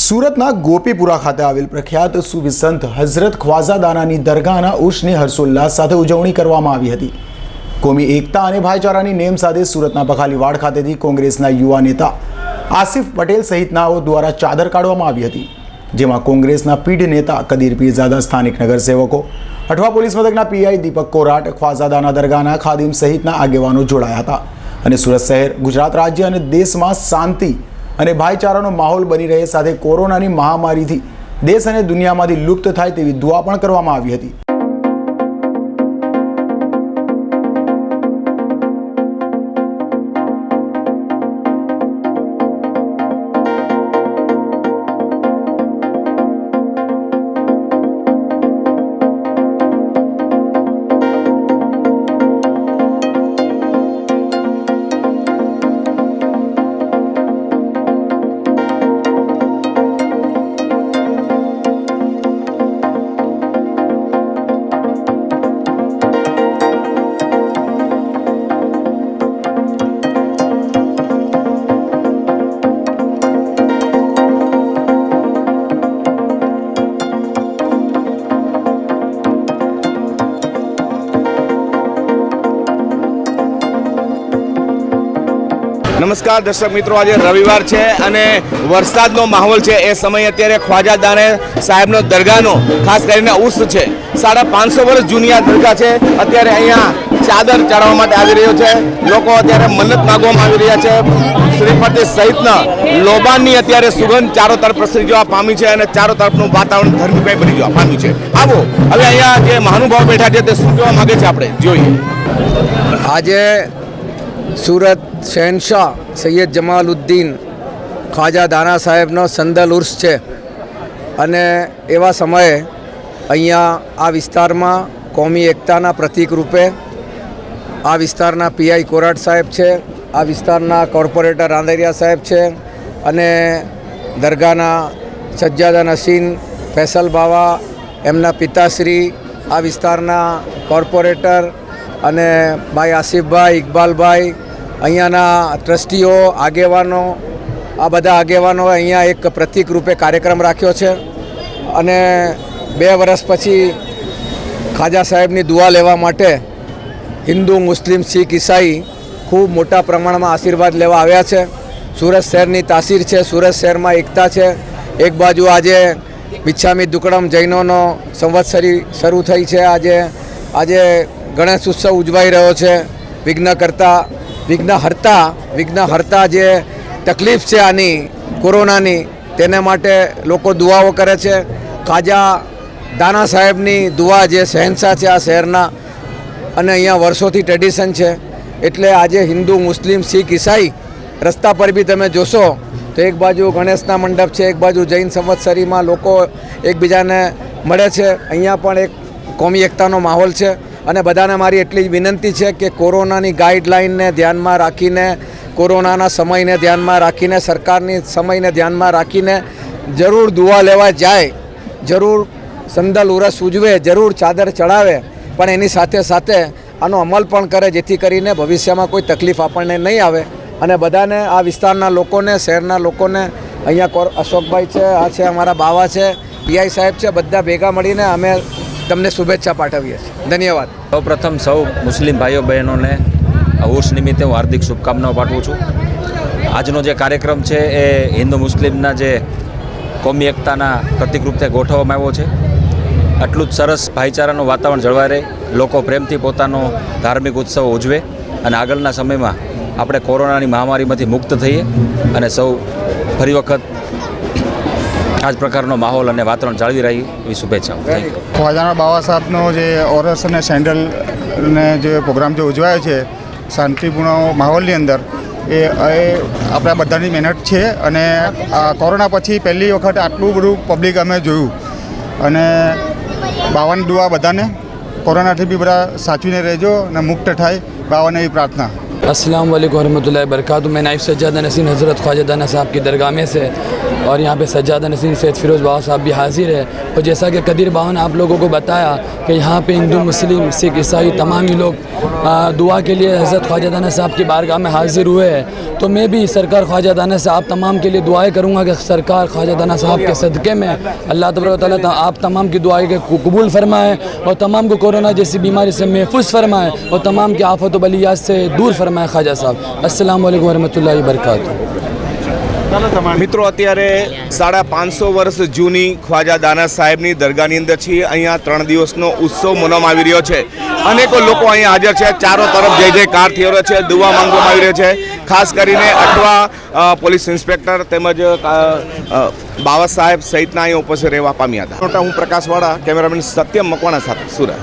સુરતના ગોપીપુરા ખાતે આવેલ પ્રખ્યાત સુફી સંત હઝરત ખ્વાઝાદાનાની દરગાહના ઉર્ષની હર્ષોલ્લાસ સાથે ઉજવણી કરવામાં આવી હતી. કોમી એકતા અને ભાઈચારાની નેમ સાથે સુરતના પખાલીવાડ ખાતેથી કોંગ્રેસના યુવા નેતા આસિફ પટેલ સહિતનાઓ દ્વારા ચાદર કાઢવામાં આવી હતી, જેમાં કોંગ્રેસના પીઢ નેતા કદીર પીરઝાદા, સ્થાનિક નગરસેવકો અઠવા પોલીસ મથકના પીઆઈ દીપક કોરાટ, ખ્વાઝાદાના દરગાહના ખાદિમ સહિતના આગેવાનો જોડાયા હતા. અને સુરત શહેર, ગુજરાત રાજ્ય અને દેશમાં શાંતિ અને ભાઈચારાનો માહોલ બની રહે સાથે કોરોનાની મહામારીથી દેશ અને દુનિયામાંથી લુપ્ત થાય તેવી દુઆ પણ કરવામાં આવી હતી. નમસ્કાર દર્શક મિત્રો, આજે રવિવાર છે અને વરસાદનો માહોલ છે. એ સમય અત્યારે ખ્વાજા દાને સાહેબનો દરગાહનો ખાસ કરીને ઉર્સ છે. સાડા પાંચસો વર્ષ જૂની આ દરગાહ છે. અત્યારે અહીંયા ચાદર ચડાવવા માટે આવી રહ્યો છે. લોકો અત્યારે મન્નત માગવામાં આવી રહ્યા છે. શ્રીપતિ સહિતના લોબાનની અત્યારે સુગંધ ચારો તરફ પ્રસરી જવા પામી છે અને ચારો તરફનું વાતાવરણ ધર્મીભાઈ બની જવા પામ્યું છે. આવો, હવે અહીંયા જે મહાનુભાવ બેઠા છે તે શું કહેવા માગે છે આપણે? જોઈએ. આજે સુરત શહેનશાહ સૈયદ જમાલુદ્દીન ખ્વાજા દાના સાહેબનો સંદલ ઉર્સ છે. અને એવા સમયે અહીંયા આ વિસ્તારમાં કોમી એકતાના પ્રતીક રૂપે આ વિસ્તારના પીઆઈ કોરાટ સાહેબ છે, આ વિસ્તારના કોર્પોરેટર રાંદેરિયા સાહેબ છે અને દરગાહના સજ્જાદા નસીન ફેસલ બાવા, એમના પિતાશ્રી, આ વિસ્તારના કોર્પોરેટર અને ભાઈ આસિફભાઈ ઇકબાલભાઈ અહીંયાના ટ્રસ્ટીઓ, આગેવાનો, આ બધા આગેવાનોએ અહીંયા એક પ્રતિક રૂપે કાર્યક્રમ રાખ્યો છે અને બે વર્ષ પછી ખાજા સાહેબની દુઆ લેવા માટે હિન્દુ, મુસ્લિમ, શીખ, ઈસાઈ ખૂબ મોટા પ્રમાણમાં આશીર્વાદ લેવા આવ્યા છે. સુરત શહેરની તાસીર છે, સુરત શહેરમાં એકતા છે. એક બાજુ આજે મિચ્છામી દુકડમ જૈનોનો સંવત્સરી શરૂ થઈ છે. આજે આજે ગણેશ ઉત્સવ ઉજવાઈ રહ્યો છે. વિઘ્ન કરતા વિઘ્ન હરતા વિઘ્ન હરતા જે તકલીફ છે આની, કોરોનાની, તેને માટે લોકો દુઆઓ કરે છે. કાજા દાના સાહેબની દુઆ જે શહેનશાહ છે આ શહેરના અને અહીંયા વર્ષોથી ટ્રેડિશન છે. એટલે આજે હિન્દુ, મુસ્લિમ, શીખ, ઈસાઈ રસ્તા પર બી તમે જોશો તો એક બાજુ ગણેશના મંડપ છે, એક બાજુ જૈન સંવત્સરીમાં લોકો એકબીજાને મળે છે. અહીંયા પણ એક કોમી એકતાનો માહોલ છે. અને બધાને મારી એટલી જ વિનંતી છે કે કોરોનાની ગાઈડલાઇનને ધ્યાનમાં રાખીને, કોરોનાના સમયને ધ્યાનમાં રાખીને, સરકારની સમયને ધ્યાનમાં રાખીને જરૂર દુવા લેવા જાય, જરૂર સંદલ ઉરસ ઉજવે, જરૂર ચાદર ચડાવે, પણ એની સાથે સાથે આનો અમલ પણ કરે જેથી કરીને ભવિષ્યમાં કોઈ તકલીફ આપણને નહીં આવે. અને બધાને, આ વિસ્તારના લોકોને, શહેરના લોકોને, અહીંયા અશોકભાઈ છે, આ છે અમારા બાવા છે, પીઆઈ સાહેબ છે, બધા ભેગા મળીને અમે તમને શુભેચ્છા પાઠવીએ છીએ. ધન્યવાદ. સૌપ્રથમ સૌ મુસ્લિમ ભાઈઓ બહેનોને ઉર્સ નિમિત્તે હું હાર્દિક શુભકામનાઓ પાઠવું છું. આજનો જે કાર્યક્રમ છે એ હિન્દુ મુસ્લિમના જે કોમી એકતાના પ્રતિકરૂપે ગોઠવવામાં આવ્યો છે. આટલું જ સરસ ભાઈચારાનું વાતાવરણ જળવાઈ રહે, લોકો પ્રેમથી પોતાનો ધાર્મિક ઉત્સવ ઉજવે અને આગળના સમયમાં આપણે કોરોનાની મહામારીમાંથી મુક્ત થઈએ અને સૌ ફરી વખત આ જ પ્રકારનો માહોલ અને વાતાવરણ જાળવી રહી એવી શુભેચ્છાઓ. ખોજાના બાવા સાહેબનો જે ઓરસ અને સેન્ડલને જે પ્રોગ્રામ જે ઉજવાયો છે શાંતિપૂર્ણ માહોલની અંદર એ આપણા બધાની મહેનત છે અને કોરોના પછી પહેલી વખત આટલું બધું પબ્લિક અમે જોયું. અને બાવાની દુઆ બધાને કોરોનાથી બી બધા સાચવીને રહેજો અને મુક્ત થાય બાવાને એવી પ્રાર્થના. અસલામ વરહમતુલ્લા બરકાત મેં નાઇફ સજ્જાદ નસીન હઝરત ખ્વાજાદાના સાહેબ કી દરગાહ મેં اور یہاں پہ سجادہ نسین سید فیروز باؤ صاحب بھی حاضر ہے۔ اور جیسا کہ قدیر باہو نے آپ لوگوں کو بتایا کہ یہاں پہ ہندو، مسلم، سکھ، عیسائی تمام ہی لوگ دعا کے لیے حضرت خواجہ دانہ صاحب کی بارگاہ میں حاضر ہوئے ہیں۔ تو میں بھی سرکار خواجہ دانہ صاحب تمام کے لیے دعائیں کروں گا کہ سرکار خواجہ دانہ صاحب کے صدقے میں اللہ تبارک و تعالیٰ آپ تمام کی دعائیں کے قبول فرمائے اور تمام کو کورونا جیسی بیماری سے محفوظ فرمائے اور تمام کی آفت و بلیات سے دور فرمائے خواجہ صاحب۔ السلام علیکم ورحمۃ اللہ وبرکاتہ۔ મિત્રો અત્યારે સાડા પાંચસો વર્ષ જૂની ખ્વાજા દાના સાહેબની દરગાહની અંદર છીએ. અહીંયા ત્રણ દિવસનો ઉત્સવ મનાવવામાં આવી રહ્યો છે. અનેકો લોકો અહીંયા હાજર છે. ચારો તરફ જય જયકાર થઈ રહ્યો છે. દુવા માંગવામાં આવી રહ્યો છે. ખાસ કરીને અઠવા પોલીસ ઇન્સ્પેક્ટર તેમજ બાવા સાહેબ સહિતના અહીંયા ઉપસ્થિત રહેવા પામ્યા હતા. હું પ્રકાશવાળા કેમેરામેન સત્યમ મકવાણા સાથે સુરત.